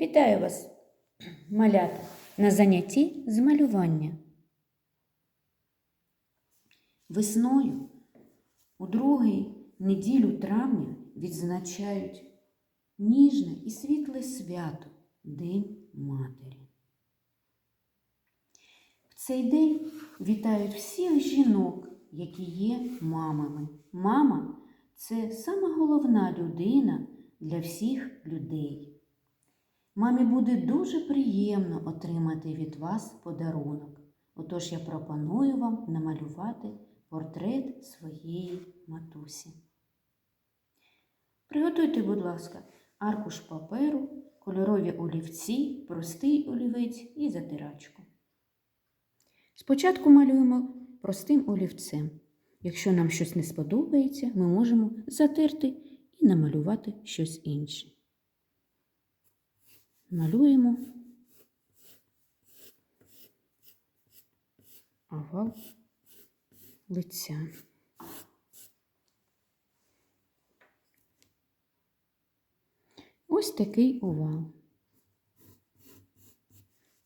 Вітаю вас, малята, на занятті з малювання. Весною у другій неділю травня відзначають ніжне і світле свято День Матері. В цей день вітають всіх жінок, які є мамами. Мама це сама головна людина для всіх людей. Мамі буде дуже приємно отримати від вас подарунок. Отож я пропоную вам намалювати портрет своєї матусі. Приготуйте, будь ласка, аркуш паперу, кольорові олівці, простий олівець і затирачку. Спочатку малюємо простим олівцем. Якщо нам щось не сподобається, ми можемо затерти і намалювати щось інше. Малюємо овал лиця. Ось такий овал.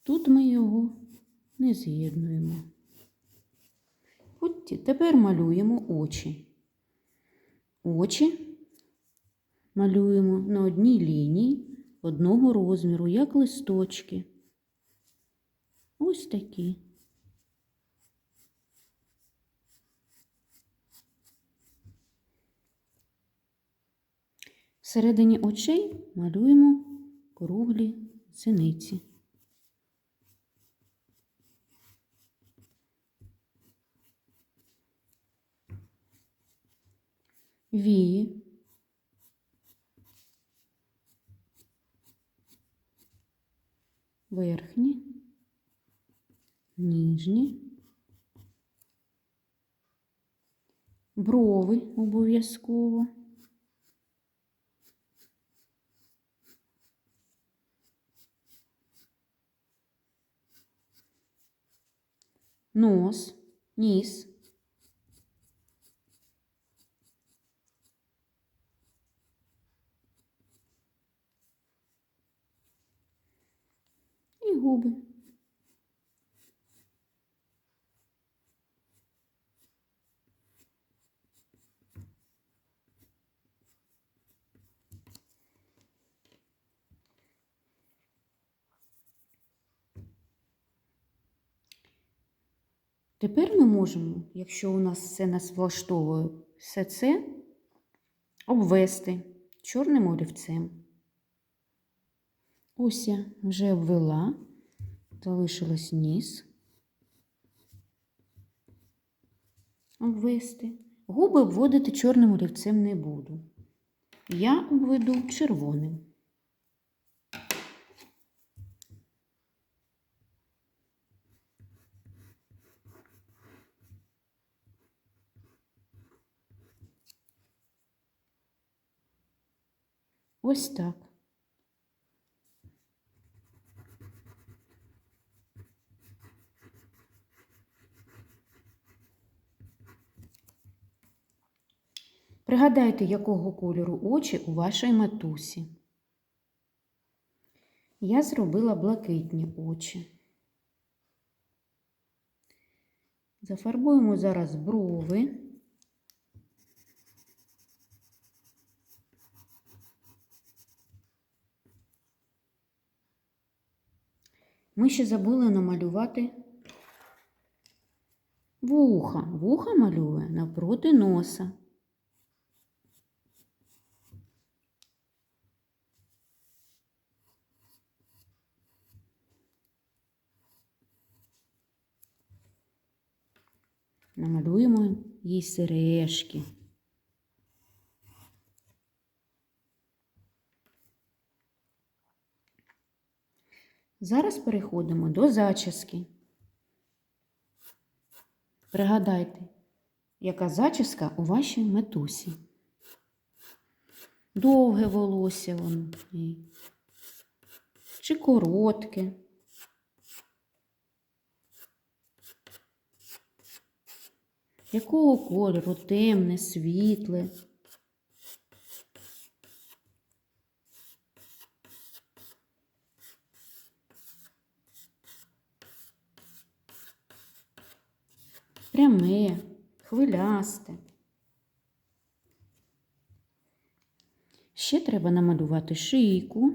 Тут ми його не з'єднуємо. От тепер малюємо очі. Очі малюємо на одній лінії одного розміру, як листочки. Ось такі. Всередині очей малюємо круглі зениці. Вії. Верхні, ніжні, брови обов'язково. Нос, ніс. І губи. Тепер ми можемо, якщо у нас все нас влаштовує, все це обвести чорним олівцем. Ось я вже обвела, залишилось ніс. Обвести. Губи обводити чорним олівцем не буду. Я обведу червоним. Ось так. Пригадайте, якого кольору очі у вашій матусі. Я зробила блакитні очі. Зафарбуємо зараз брови. Ми ще забули намалювати вуха. Вуха малює навпроти носа. Намалюємо їй сережки. Зараз переходимо до зачіски. Пригадайте, яка зачіска у вашій метусі. Довге волосся воно чи коротке. Якого кольору? Темне, світле. Пряме, хвилясте. Ще треба намалювати шийку.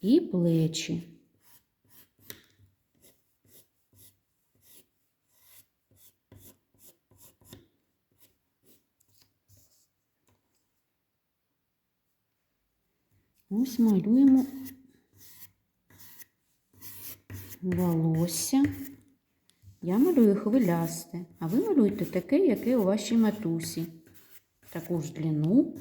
І плечі. Ось малюємо волосся. Я малюю хвилясте, а ви малюєте таке, яке у вашій матусі. Таку ж длину.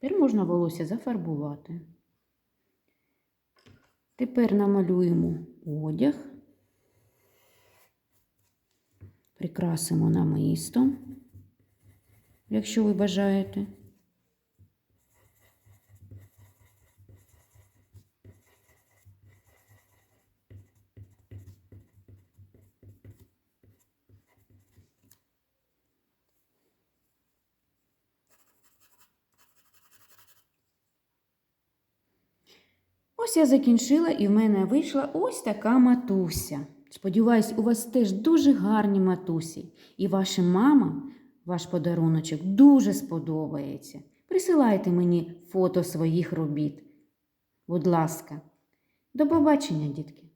Тепер можна волосся зафарбувати. Тепер намалюємо одяг, прикрасимо намистом, якщо ви бажаєте. Ось я закінчила і в мене вийшла ось така матуся. Сподіваюсь, у вас теж дуже гарні матусі, і ваша мама, ваш подаруночок дуже сподобається. Присилайте мені фото своїх робіт. Будь ласка, до побачення, дітки!